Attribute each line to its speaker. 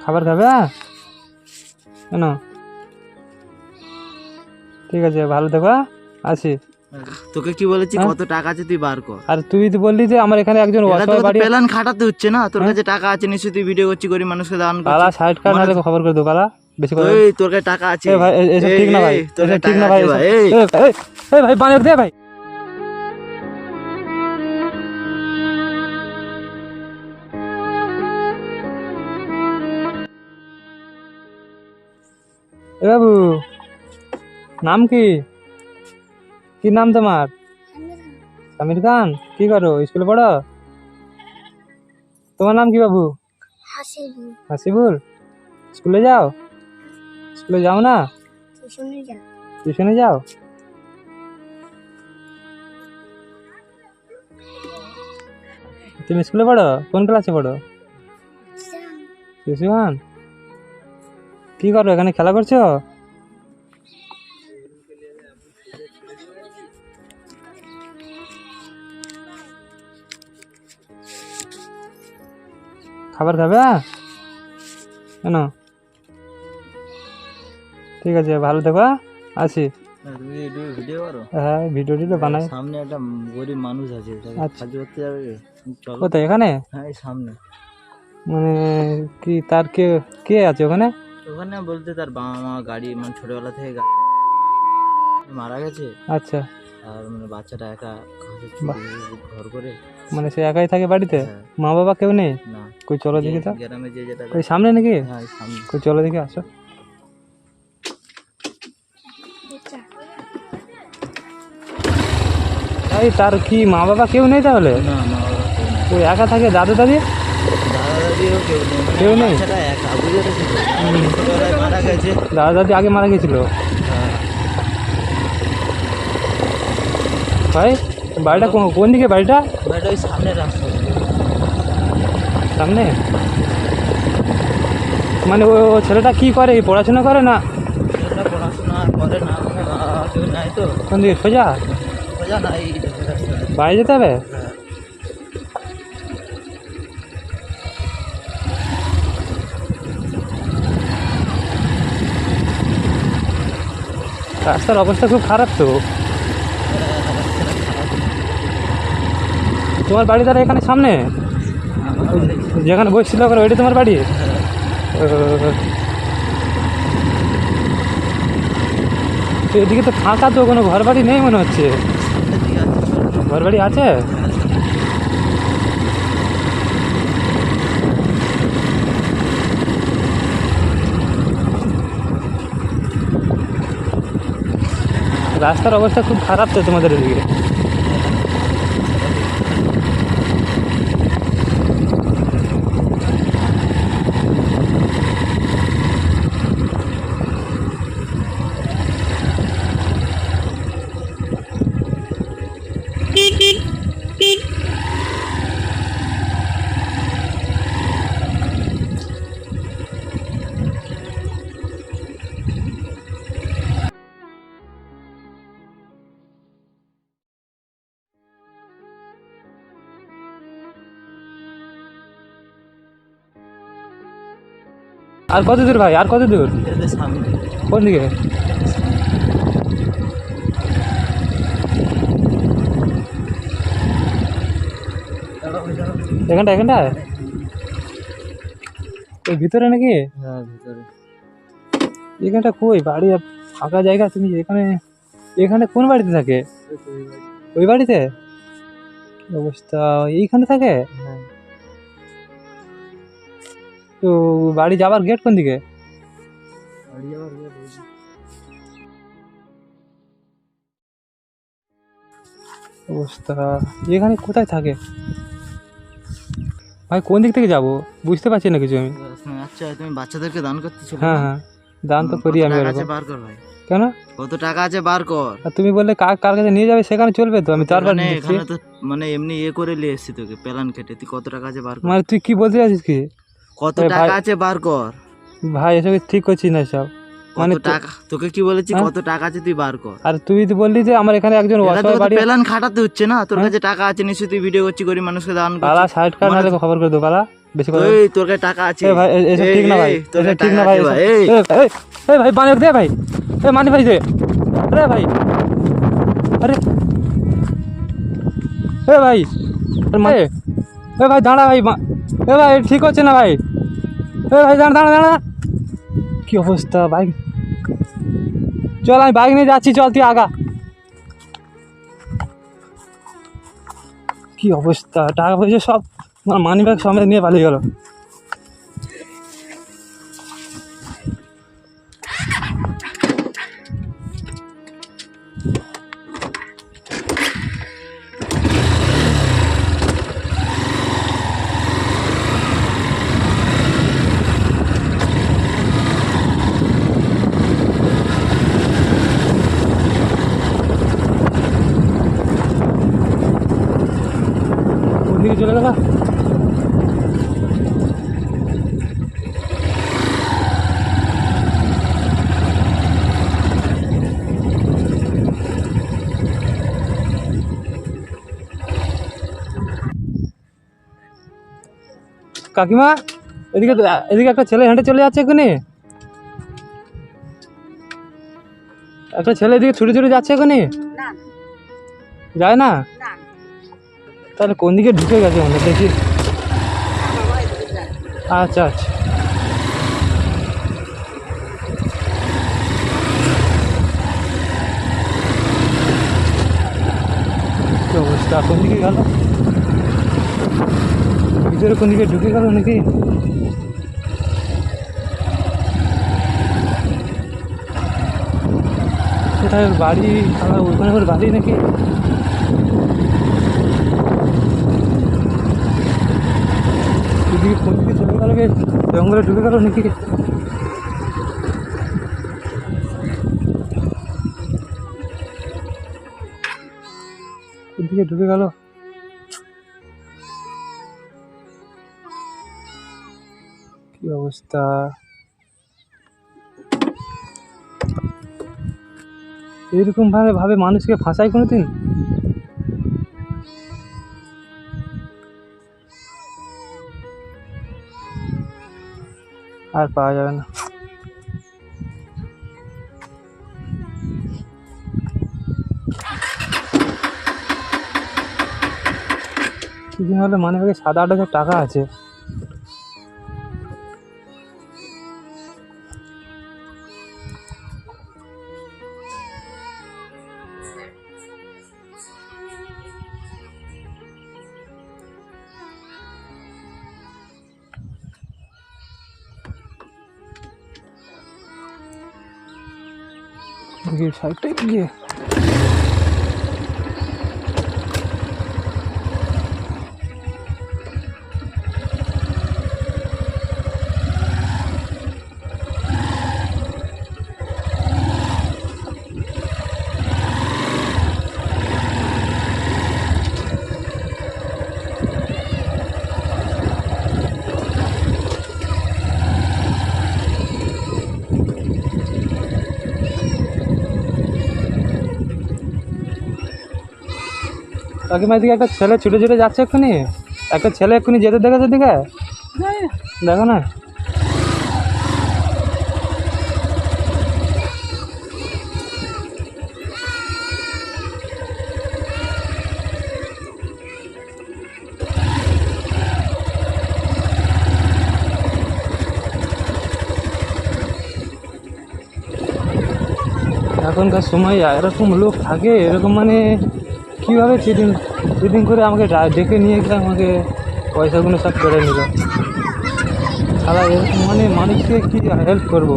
Speaker 1: খাবার খাবে? কেন? ঠিক আছে ভালো থেকো হ্যাঁ? আসি।
Speaker 2: তোকে কি বলেছি?
Speaker 1: হ্যাঁ?
Speaker 2: কত টাকা আছে তুই বার কর।
Speaker 1: আর তুই তো বললি যে আমার এখানে একজন অসহায় বাড়ি
Speaker 2: প্ল্যান খাটাতে হচ্ছে না? তোর
Speaker 1: হ্যাঁ?
Speaker 2: কাছে টাকা আছে নিশ্চয়ই তুই ভিডিও করছি গরিব মানুষকে দান
Speaker 1: পালা
Speaker 2: করছিস
Speaker 1: সাইড কার নাহলে খবর করে দেবো পালা বেশি করে
Speaker 2: এই তোর কাছে টাকা আছে।
Speaker 1: ভাই এসব ঠিক না ভাই।
Speaker 2: তোর
Speaker 1: ঠিক না ভাই
Speaker 2: আছে এই।
Speaker 1: ভাই বানিয়ে দে ভাই। এ বাবু নাম কি? কি নাম তোমার? আমির খান কি করো? স্কুলে পড়ো? তোমার নাম কি বাবু?
Speaker 3: হাসিবু
Speaker 1: হাসিবুল? স্কুলে যাও? স্কুলে যাও না? টিউশনে যাও। তুমি স্কুলে পড়ো? কোন ক্লাসে পড়ো? শিশু কি করো এখানে খেলা করছ? খাবার খাবে? হ্যাঁ? কেন? ঠিক আছে ভালো থেকো হ্যাঁ? আসি। হ্যাঁ ভিডিও টিডিও বানাই।
Speaker 2: সামনে একটা গরিব মানুষ আছে
Speaker 1: আচ্ছা।
Speaker 2: সাহায্য করতে যাবে
Speaker 1: কোথায় এখানে?
Speaker 2: হ্যাঁ সামনে।
Speaker 1: মানে কি তার কে কে আছে ওখানে?
Speaker 2: ওখানে বলতে তার বাবা মা গাড়ি মানে ছোটবেলা থেকে গাড়ি মারা গেছে।
Speaker 1: আচ্ছা।
Speaker 2: আর মানে বাচ্চাটা একা ঘর করে।
Speaker 1: মানে সে একাই থাকে বাড়িতে?
Speaker 2: হ্যাঁ,
Speaker 1: মা বাবা কেউ নেই?
Speaker 2: না।
Speaker 1: কই চলো দেখি তো।
Speaker 2: গ্রামে যে যেটা
Speaker 1: ওই সামনে নাকি?
Speaker 2: হ্যাঁ সামনে।
Speaker 1: কই চলো দেখি আসো। এই তার কি মা বাবা কেউ নেই তাহলে?
Speaker 2: না মা বাবা
Speaker 1: ওই একা থাকে দাদু দাদি
Speaker 2: কেউ নেই। মানে
Speaker 1: দাদা দাদি আগে মারা গেছিল?
Speaker 2: হ্যাঁ,
Speaker 1: ভাই বাড়িটা কোন- দিকে বাড়িটা?
Speaker 2: বাট ওই সামনে রাস্তা।
Speaker 1: সামনে? মানে ও ছেলেটা কি করে? পড়াশোনা করে না?
Speaker 2: পড়াশোনা করে না
Speaker 1: কোন দিকে সোজা?
Speaker 2: বোঝা নাই।
Speaker 1: বাইরে যেতে হবে? রাস্তার অবস্থা খুব খারাপ তো। তোমার বাড়ি তারা এখানে সামনে? যেখানে বসছিল ওখানে, ওইটা তোমার বাড়ি? তো এদিকে তো ফাঁকা তো, কোনো ঘর বাড়ি নেই মনে হচ্ছে। ঘর বাড়ি আছে? রাস্তার অবস্থা খুব খারাপ তো তোমাদের এদিকে আর কত দূর ভাই? আর কত দূর? কোন দিকে? এখানটা এখানটা এই ভিতরে নাকি?
Speaker 2: হ্যাঁ ভিতরে।
Speaker 1: এখানটা কই? বাড়ি ফাঁকা জায়গা তুমি এখানে এখানে কোন বাড়িতে থাকে? ওই বাড়িতে? অবস্থা এইখানে থাকে?
Speaker 2: হ্যাঁ।
Speaker 1: তো বাড়ি যাবার গেট কোন দিকে?
Speaker 2: বাড়ি যাওয়ার গেট ওই দিকে।
Speaker 1: অবস্থা। এখানে কোথায় থাকে? ভাই কোন দিক থেকে যাব? বুঝতে পারছি না কিছু আমি।
Speaker 2: আচ্ছা তুমি বাচ্চাদেরকে দান করতে চলে
Speaker 1: হ্যাঁ হ্যাঁ। দান তো করি আমি
Speaker 2: টাকা আছে
Speaker 1: ওরকম
Speaker 2: বার কর ভাই?
Speaker 1: কেন?
Speaker 2: কত টাকা আছে বার কর?
Speaker 1: আর তুমি বললে কার কার কাছে নিয়ে যাবে সেখানে চলবে তো আমি চারবার
Speaker 2: এখানে
Speaker 1: দিচ্ছি
Speaker 2: এখানে তো মানে এমনি ইয়ে করে নিয়ে এসছি তোকে প্ল্যান কেটে। তুই কত টাকা আছে বার কর?
Speaker 1: মানে তুই কি বলতে চাচ্ছিস কি?
Speaker 2: কত টাকা আছে বার কর।
Speaker 1: ভাই এসব ঠিক করছিস না সব? মানে
Speaker 2: টাকা তোকে কি বলেছি?
Speaker 1: হ্যাঁ?
Speaker 2: কত টাকা আছে তুই বার কর।
Speaker 1: আর তুই তো বললি যে আমার এখানে একজন অসহায় বাড়ি
Speaker 2: প্ল্যান খাটাতে হচ্ছে না? তোর
Speaker 1: হ্যাঁ?
Speaker 2: কাছে টাকা আছে নিশ্চয়ই তুই ভিডিও করছি গরিব মানুষকে দান করছিস
Speaker 1: সাইড কার নাহলে খবর করে দেবো পালা। বেশি কথা
Speaker 2: এই তোর কাছে টাকা আছে।
Speaker 1: ভাই এসব ঠিক না ভাই
Speaker 2: তোর কাছে
Speaker 1: ঠিক না ভাই
Speaker 2: এই।
Speaker 1: ভাই বানিয়ে দে ভাই। এ মানি ভাই দে। আরে ভাই। আরে। এ ভাই। আরে এ। ভাই দাঁড়া ভাই এ ভাই ঠিক হচ্ছে না ভাই। ভাই, দাঁড়া দাঁড়া দাঁড়া। কি অবস্থা বাইক চল, আমি বাইক নিয়ে যাচ্ছি, চল, তুই আগা। কি অবস্থা, টাকা পয়সা সব মানি ব্যাগ সমেত নিয়ে পালিয়ে গেল। ওদিকে চলে গেল কাকিমা এদিকে এদিকে একটা ছেলে হেঁটে চলে যাচ্ছে এক্ষুনি একটা ছেলে এদিকে ছুটে ছুটে যাচ্ছে এক্ষুনি
Speaker 4: না।
Speaker 1: যায় না। তাহলে কোন দিকে ঢুকে গেছে মনে দেখি। আচ্ছা আচ্ছা। কি অবস্থা? কোন দিকে গেল? ভিতরে কোন দিকে ঢুকে গেল নাকি? কোথায় বাড়ি? ওখানে ওর বাড়ি নাকি? এদিকে কোন দিকে চলে গেল জঙ্গলে ঢুকে গেল নাকি? কোন দিকে ঢুকে গেল? কি অবস্থা? এরকম ভাবে ভাবে মানুষকে ফাঁসায় কোনোদিন? আর পাওয়া যাবে না। কিছুদিন হলে মানে সাত আট হাজার টাকা আছে। দেখি সাইডটা গিয়ে কাকিমা দিকে একটা ছেলে ছুটে ছুটে যাচ্ছে এক্ষুনি। একটা ছেলে এক্ষুনি যেতে দেখেছে দিকে দেখো না। এখনকার সময় এরকম লোক থাকে এরকম মানে কীভাবে চিটিং চিটিং করে আমাকে ডেকে নিয়ে গিয়ে আমাকে পয়সাগুলো সব করে নিল? এরকম মানে মানুষকে কী হেল্প করব?